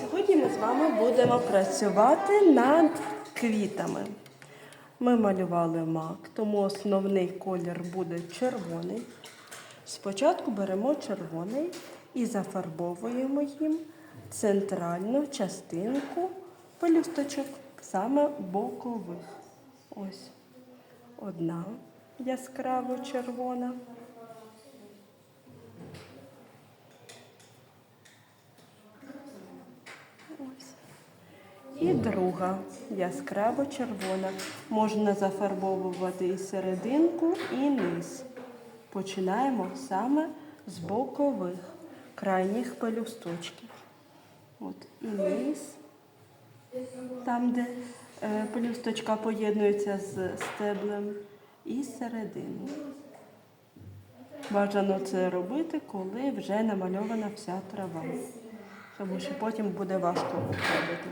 Сьогодні ми з вами будемо працювати над квітами. Ми малювали мак, тому основний колір буде червоний. Спочатку беремо червоний і зафарбовуємо їм центральну частинку пелюсточок, саме бокових. Ось одна яскраво червона. І друга яскраво червона. Можна зафарбовувати і серединку, і низ. Починаємо саме з бокових крайніх пелюсточків. От і низ, там, де е, пелюсточка поєднується з стеблем, і середину. Бажано це робити, коли вже намальована вся трава тому що потім буде важко обходити.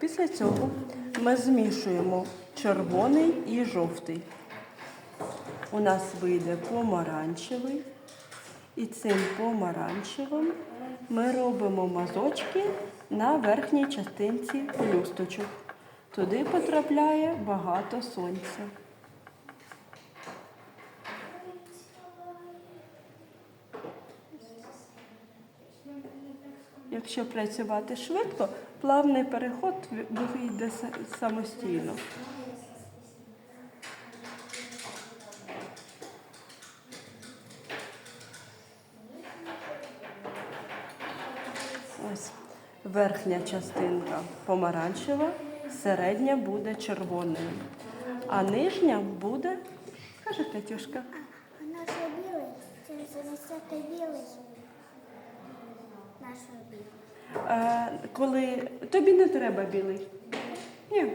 Після цього ми змішуємо червоний і жовтий. У нас вийде помаранчевий, і цим помаранчевим ми робимо мазочки на верхній частинці пелюсточок. Туди потрапляє багато сонця. Якщо працювати швидко, плавний переход вийде самостійно. Ось верхня частинка помаранчева, середня буде червоною, а нижня буде, каже Катюшка, Вона ж білий, це білий. Нашого білого. Е, коли тобі не треба білий. Ні.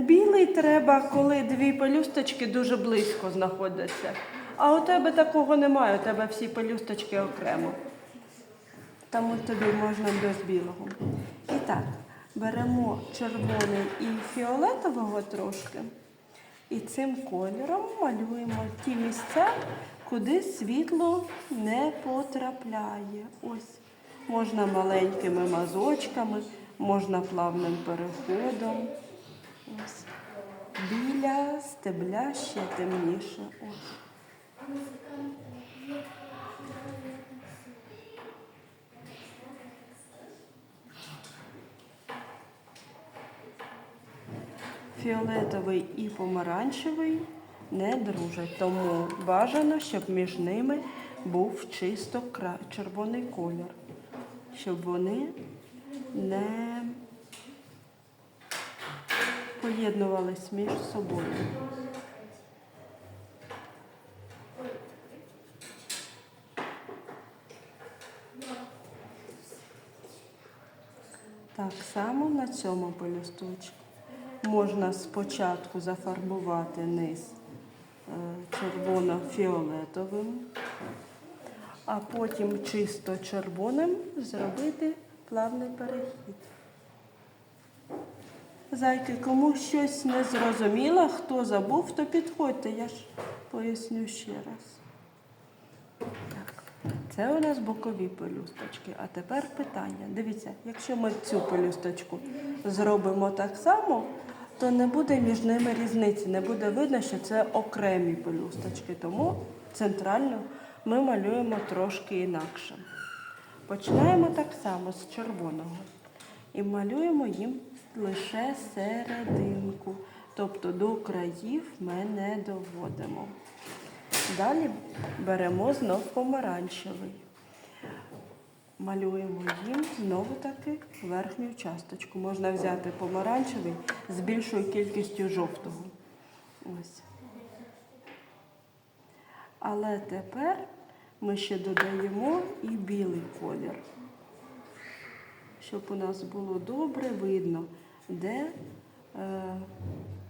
Білий треба, коли дві пелюсточки дуже близько знаходяться. А у тебе такого немає, у тебе всі пелюсточки окремо. Тому тобі можна без білого. І так, беремо червоний і фіолетового трошки. І цим кольором малюємо ті місця, куди світло не потрапляє. Ось. Можна маленькими мазочками, можна плавним переходом. Ось. Біля стебля ще темніше. Фіолетовий і помаранчевий не дружать, тому бажано, щоб між ними був чисто червоний колір, щоб вони не поєднувались між собою. Так само на цьому пелюсточку. Можна спочатку зафарбувати низ е, червоно-фіолетовим, а потім чисто червоним зробити плавний перехід. Зайки, кому щось не зрозуміло, хто забув, то підходьте, я ж поясню ще раз. Так, це у нас бокові пелюсточки. А тепер питання. Дивіться, якщо ми цю пелюсточку зробимо так само, то не буде між ними різниці, не буде видно, що це окремі пелюсточки. Тому центрально ми малюємо трошки інакше. Починаємо так само з червоного. І малюємо їм лише серединку. Тобто до країв ми не доводимо. Далі беремо знов помаранчевий. Малюємо їм знову таки верхню часточку. Можна взяти помаранчевий з більшою кількістю жовтого. Ось. Але тепер ми ще додаємо і білий колір, щоб у нас було добре видно, де е,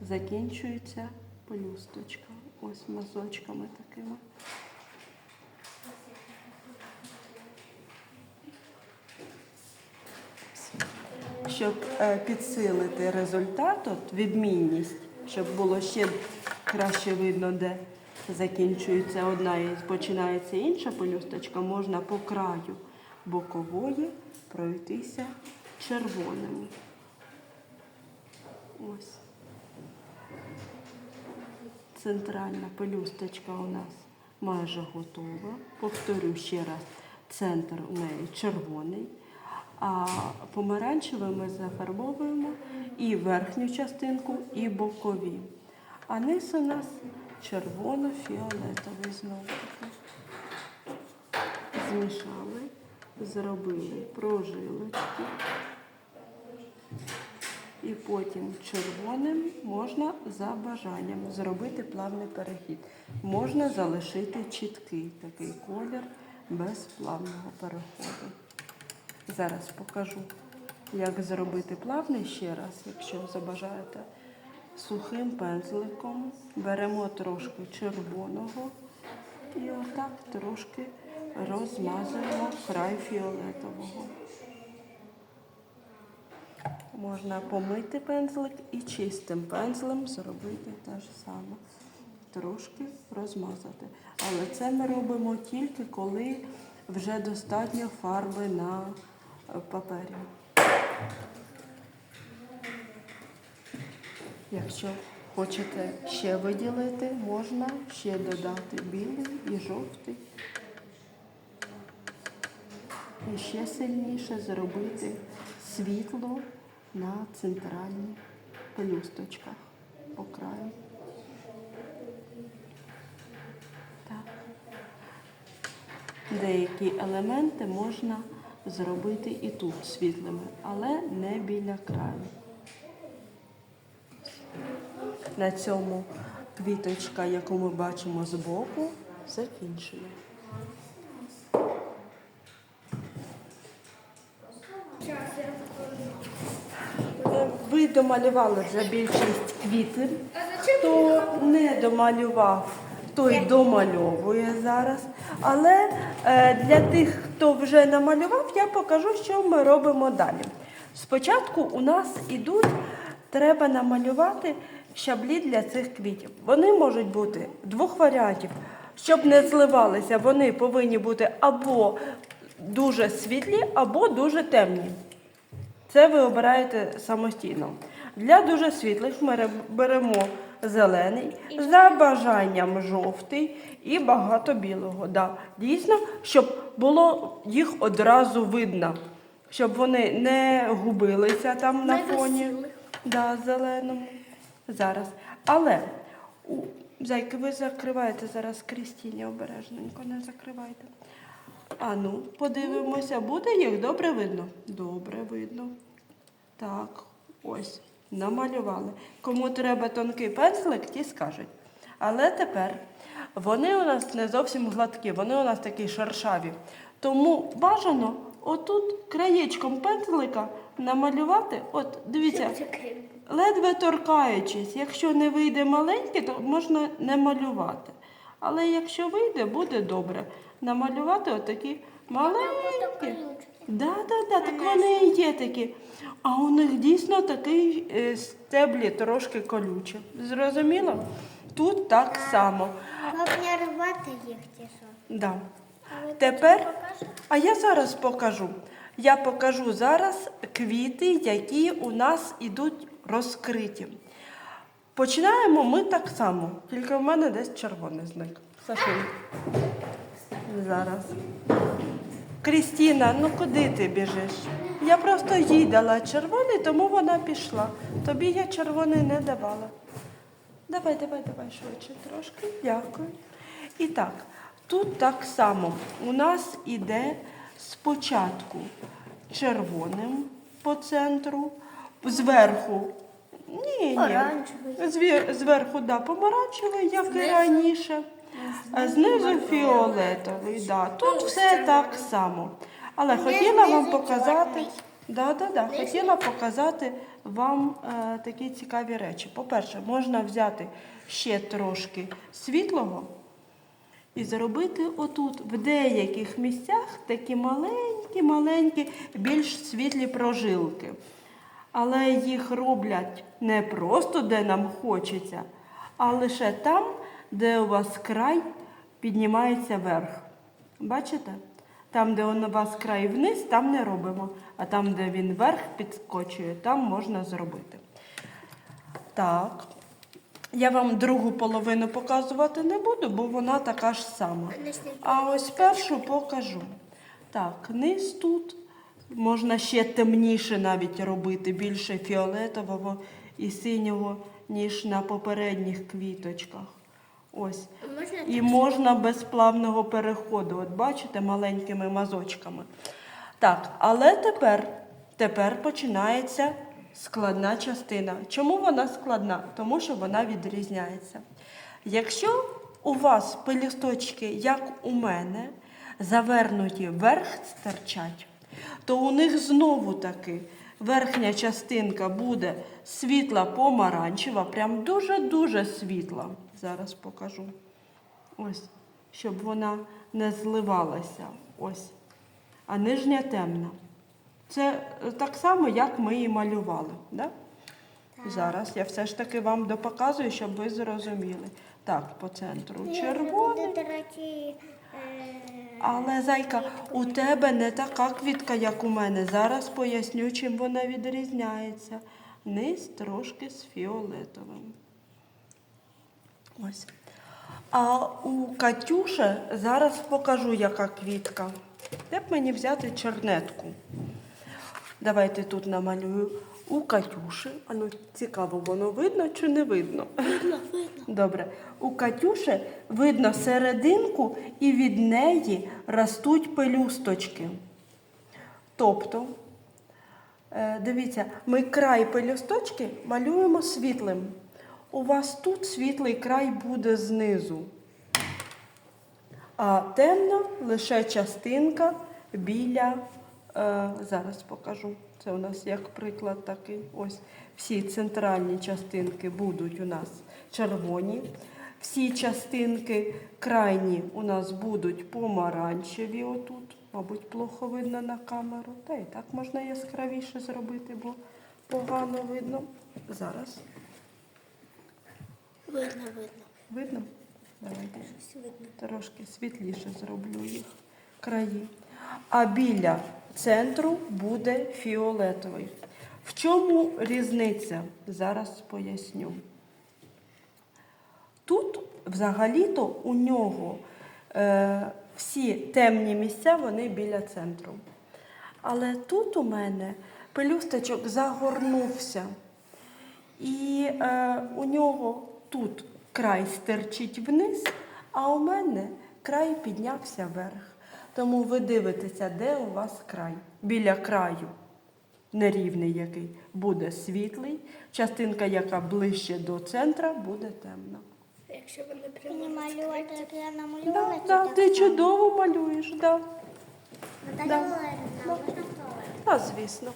закінчується пелюсточка. Ось мазочками такими. Щоб е, підсилити результат, от відмінність, щоб було ще краще видно, де закінчується одна і починається інша пелюсточка, можна по краю бокової пройтися червоним. Ось. Центральна пелюсточка у нас майже готова. Повторю ще раз, центр у неї червоний, а помаранчевим ми зафарбовуємо і верхню частинку, і бокові. А низ у нас червоно-фіолетовий знову таки. Змішали, зробили прожилочки. І потім червоним можна за бажанням зробити плавний перехід. Можна залишити чіткий такий колір без плавного переходу. Зараз покажу, як зробити плавний ще раз, якщо забажаєте. Сухим пензликом беремо трошки червоного і отак трошки розмазуємо край фіолетового. Можна помити пензлик і чистим пензлем зробити те ж саме. Трошки розмазати. Але це ми робимо тільки коли вже достатньо фарби на папері. Якщо хочете ще виділити, можна ще додати білий і жовтий. І ще сильніше зробити світло на центральних пелюсточках по краю. Деякі елементи можна зробити і тут світлими, але не біля краю. На цьому квіточка, яку ми бачимо збоку, закінчує. Е, Ви домалювали вже більшість квітів. Хто не домалював, той домальовує зараз. Але е, для тих, хто вже намалював, я покажу, що ми робимо далі. Спочатку у нас ідуть, треба намалювати щаблі для цих квітів. Вони можуть бути двох варіантів. Щоб не зливалися, вони повинні бути або дуже світлі, або дуже темні. Це ви обираєте самостійно. Для дуже світлих ми беремо зелений, за бажанням жовтий і багато білого. Да. Дійсно, щоб було їх одразу видно, щоб вони не губилися там на фоні да, зеленому. Зараз. Але у, зайки, ви закриваєте зараз Крістіні обережненько, не закривайте. А ну, подивимося, буде їх добре видно? Добре видно. Так, ось, намалювали. Кому треба тонкий пензлик, ті скажуть. Але тепер вони у нас не зовсім гладкі, вони у нас такі шершаві. Тому бажано отут краєчком пензлика намалювати, от дивіться, ледве торкаючись. Якщо не вийде маленький, то можна не малювати. Але якщо вийде, буде добре. Намалювати отакі маленькі. Да, да, да, так вони і є такі. А у них дійсно такий е, стеблі трошки колючі. Зрозуміло? Тут так само. Головне рвати їх що? Да. Тепер, а я зараз покажу. Я покажу зараз квіти, які у нас ідуть розкриті. Починаємо ми так само, тільки в мене десь червоний зник. Сашин. Зараз. Крістіна, ну куди ти біжиш? Я просто їй дала червоний, тому вона пішла. Тобі я червоний не давала. Давай, давай, давай швидше трошки. Дякую. І так, тут так само у нас іде спочатку червоним по центру, зверху. Ні, ні. Оранжевий. Звір- Зверху, да, помаранчевий, як і раніше. А знизу фіолетовий, да. Тут все так само. Але хотіла вам показати. Да, да, да. Хотіла показати вам е, такі цікаві речі. По-перше, можна взяти ще трошки світлого і зробити отут, в деяких місцях, такі маленькі-маленькі, більш світлі прожилки. Але їх роблять не просто де нам хочеться, а лише там, де у вас край піднімається вверх. Бачите? Там, де у вас край вниз, там не робимо. А там, де він вверх підскочує, там можна зробити. Так. Я вам другу половину показувати не буду, бо вона така ж сама. А ось першу покажу. Так, низ тут можна ще темніше навіть робити, більше фіолетового і синього, ніж на попередніх квіточках. Ось. Можна І можна без плавного переходу. От бачите, маленькими мазочками. Так, але тепер, тепер починається складна частина. Чому вона складна? Тому що вона відрізняється. Якщо у вас пелюсточки, як у мене, завернуті вверх стирчать, то у них знову таки верхня частинка буде світла помаранчева, прям дуже-дуже світла. Зараз покажу. Ось, щоб вона не зливалася. Ось. А нижня темна. Це е, так само, як ми і малювали. Да? Зараз я все ж таки вам допоказую, щоб ви зрозуміли. Так, по центру червоний. Але зайка, у тебе не така квітка, як у мене. Зараз поясню, чим вона відрізняється. Низ трошки з фіолетовим. Ось. А у Катюші зараз покажу, яка квітка. Де б мені взяти чернетку? Давайте тут намалюю. У Катюші. А ну цікаво, воно видно чи не видно? видно, видно. Добре. У Катюші видно серединку, і від неї ростуть пелюсточки. Тобто, е, дивіться, ми край пелюсточки малюємо світлим. У вас тут світлий край буде знизу. А темна лише частинка біля. Е, зараз покажу. Це у нас як приклад такий. Ось всі центральні частинки будуть у нас червоні. Всі частинки крайні у нас будуть помаранчеві отут. Мабуть, плохо видно на камеру. Та і так можна яскравіше зробити, бо погано видно. Зараз Видно, видно. видно? Давайте. Видно. Трошки світліше зроблю їх краї. А біля центру буде фіолетовий. В чому різниця? Зараз поясню. Тут взагалі-то у нього е, всі темні місця вони біля центру. Але тут у мене пелюсточок загорнувся. І е, у нього тут край стирчить вниз, а у мене край піднявся вверх. Тому ви дивитеся, де у вас край. Біля краю нерівний який буде світлий, частинка, яка ближче до центра, буде темна. Якщо вони прямо малювати, як я намалювала, намалювала, да, ти чудово малюєш, да. Да. да. Можна в звісно.